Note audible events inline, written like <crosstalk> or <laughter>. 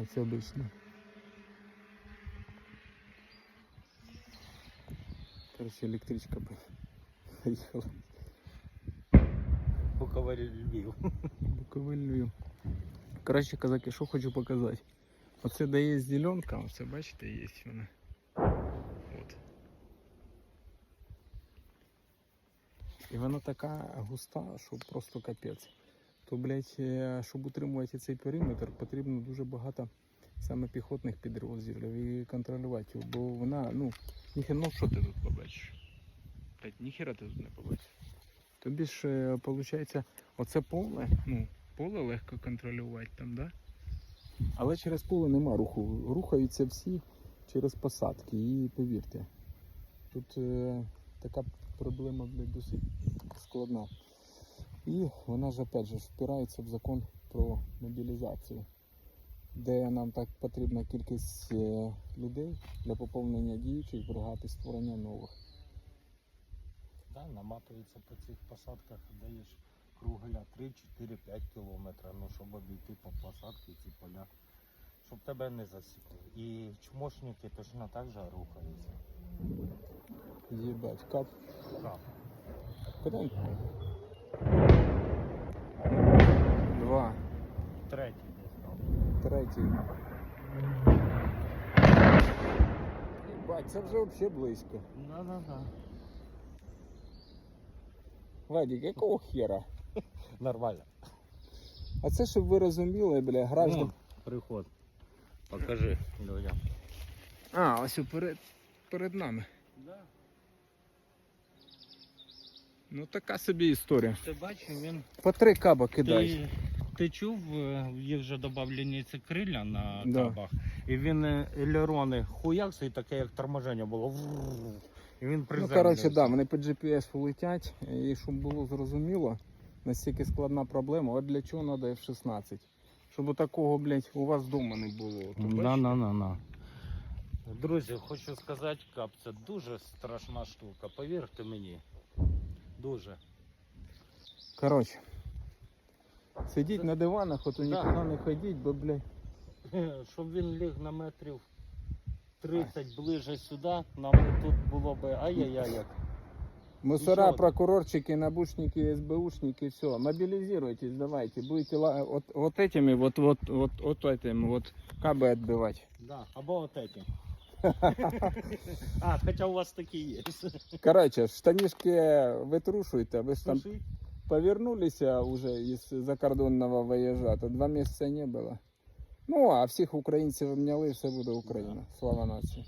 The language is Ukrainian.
Ну, це обично. Короче, електричка би <laughs> поїхала. Буковель Львів. <laughs> Буковель Львів. Коротше, казаки, що хочу показати. Оце де є зеленка, оце бачите, є вона. От. І вона така густа, що просто капець. То, блядь, е, щоб утримувати цей периметр, потрібно дуже багато саме піхотних підрозділів і контролювати його, бо вона, ну, ніхер, ну що ти тут побачиш? Блядь, ніхера ти тут не побачиш. Тобі ж, е, виходить, оце поле, ну, поле легко контролювати там, да? Але через поле нема руху. Рухаються всі через посадки. І повірте, тут е, така проблема блядь, досить складна. І вона ж опять же впирається в закон про мобілізацію, де нам так потрібна кількість е, людей для поповнення діючих бригад і створення нових. Да, наматується по цих посадках, даєш кругля 3, 4, 5 кілометрів, ну, щоб обійти по посадці ці поля, щоб тебе не засікли. І чмошники точно так же рухаються. Єбать, кап. Так. Куди? Два. Третій десь там. Третій. Єбать, це вже взагалі близько. Да-да-да. Вадик, якого хера? Нормально. А це щоб ви розуміли, бля, граждан. Ну, приход. Покажи людям. А, ось перед, перед нами. Да. Ну така собі історія. Ти бачив, він По три каба кидають. Ти, ти чув, е, є вже додавлені ці крилля на Да. кабах, і він е, елерони хуякся, і таке як торможення було. Врррр. І він Ну, приземлився. коротше, да, вони по GPS летять, і щоб було зрозуміло, настільки складна проблема, от для чого треба F-16. Щоб такого, блядь, у вас вдома не було. То На, бачиш? на, на, на. Друзі, хочу сказати, кап, це дуже страшна штука, повірте мені. Дуже. Коротше, сидіть на диванах, от Да. нікуди не ходіть, бо, блядь, Щоб він ліг на метрів 30 ближе сюди, нам би тут було би ай-яй-яй як. Мусора, Ничего. прокурорчики, набушники, СБУшники, все, мобилизируйтесь, давайте, будете ла- вот, вот этими, вот, вот, вот, вот этими, вот кабы отбивать. Да, або от этим. <laughs> а, хоча у вас такі є. Короче, штанишки витрушуйте, ви ж там Слушай, повернулись уже из закордонного вояжа, то два месяца не было. Ну, а всіх українців обняли, все буде Україна. Слава нації.